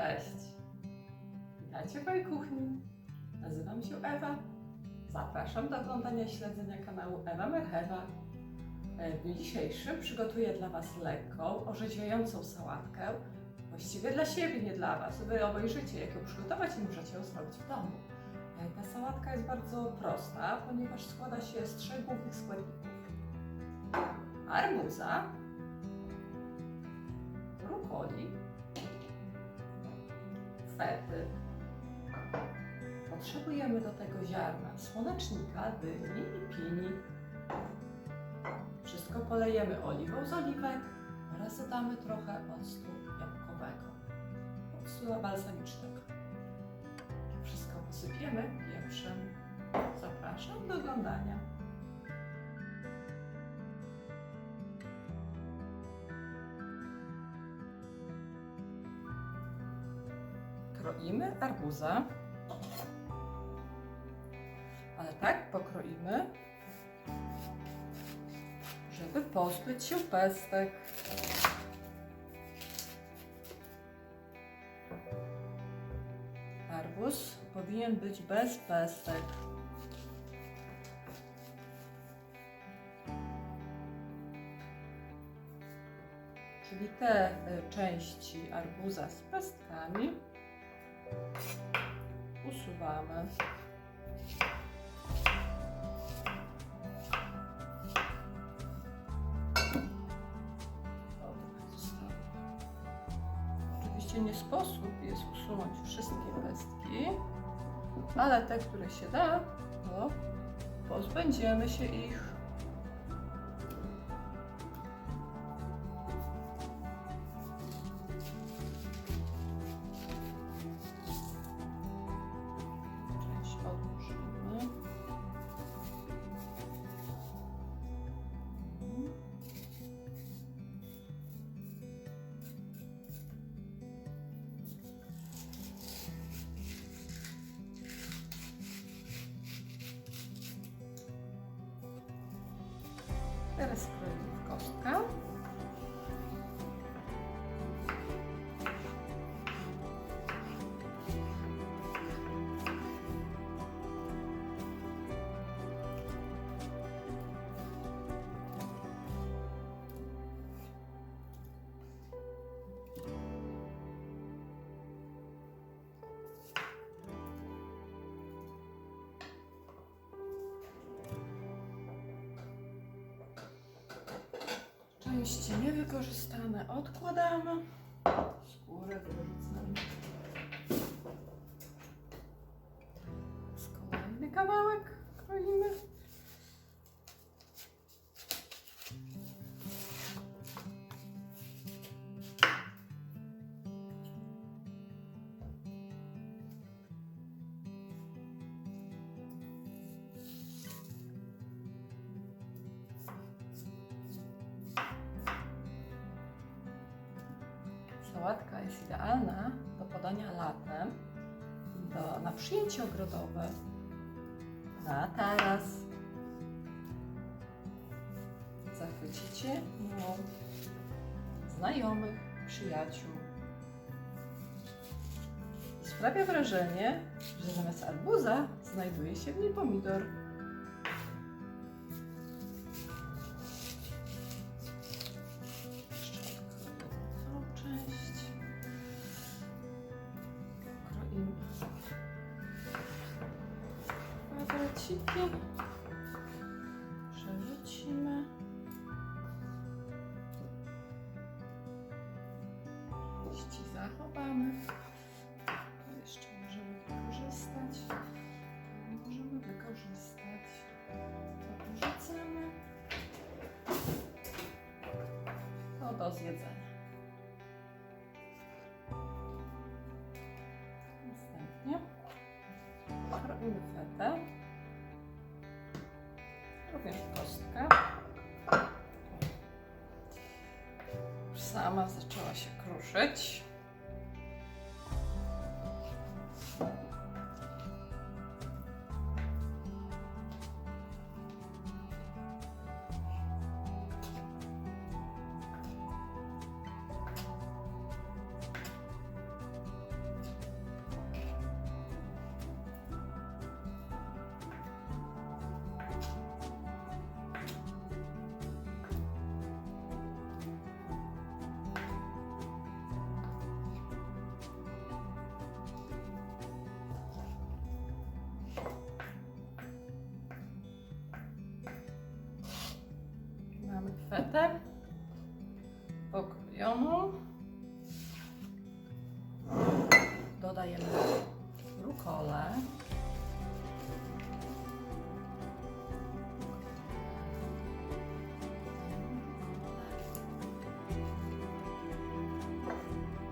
Cześć! Witajcie w mojej kuchni. Nazywam się Ewa. Zapraszam do oglądania śledzenia kanału Ewa Merchewa. E, W dniu dzisiejszym przygotuję dla Was lekką, orzeźwiającą sałatkę. Właściwie dla siebie, nie dla Was. Wy obejrzycie, jak ją przygotować i możecie ją zrobić w domu. E, Ta sałatka jest bardzo prosta, ponieważ składa się z trzech głównych składników. Arbuza, brukoli, fety. Potrzebujemy do tego ziarna słonecznika, dyni i pini. Wszystko polejemy oliwą z oliwek oraz dodamy trochę octu jabłkowego, octu balsamicznego. Wszystko posypiemy pieprzem. Zapraszam do oglądania. Kroimy arbuza, ale tak pokroimy, żeby pozbyć się pestek. Arbuz powinien być bez pestek. Czyli te y, części arbuza z pestkami zostało. Oczywiście nie sposób jest usunąć wszystkie pestki, ale te, które się da, to pozbędziemy się ich. Teraz kroimy w kostkę. Części niewykorzystane odkładamy. Skórę wyrzucamy. Z kolejny kawałek Sałatka jest idealna do podania latem, do, na przyjęcie ogrodowe, na taras. Zachwycicie miło znajomych, przyjaciół. Sprawia wrażenie, że zamiast arbuza znajduje się w niej pomidor. Kwadraciki. Przerzucimy. Części zachowamy. Jeszcze możemy wykorzystać. Możemy wykorzystać. To porzucamy. To do zjedzenia. Następnie. Również kostkę. Sama zaczęła się kruszyć. Fetę pokrojoną. Dodajemy rukolę.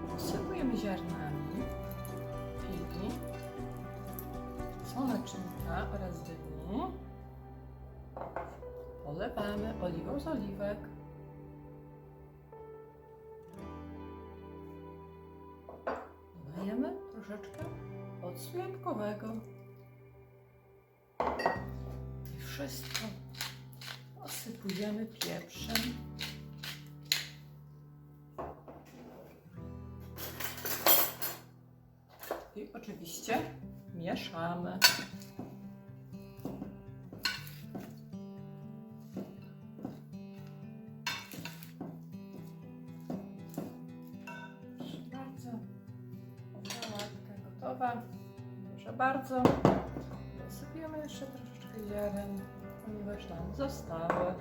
Posypujemy ziarnami figi, słonecznika oraz dyni. Polewamy oliwą z oliwek. Dodajemy troszeczkę octu jabłkowego. I wszystko posypujemy pieprzem. I oczywiście mieszamy. Proszę bardzo. Dosypiemy jeszcze troszeczkę ziaren, ponieważ nam zostały.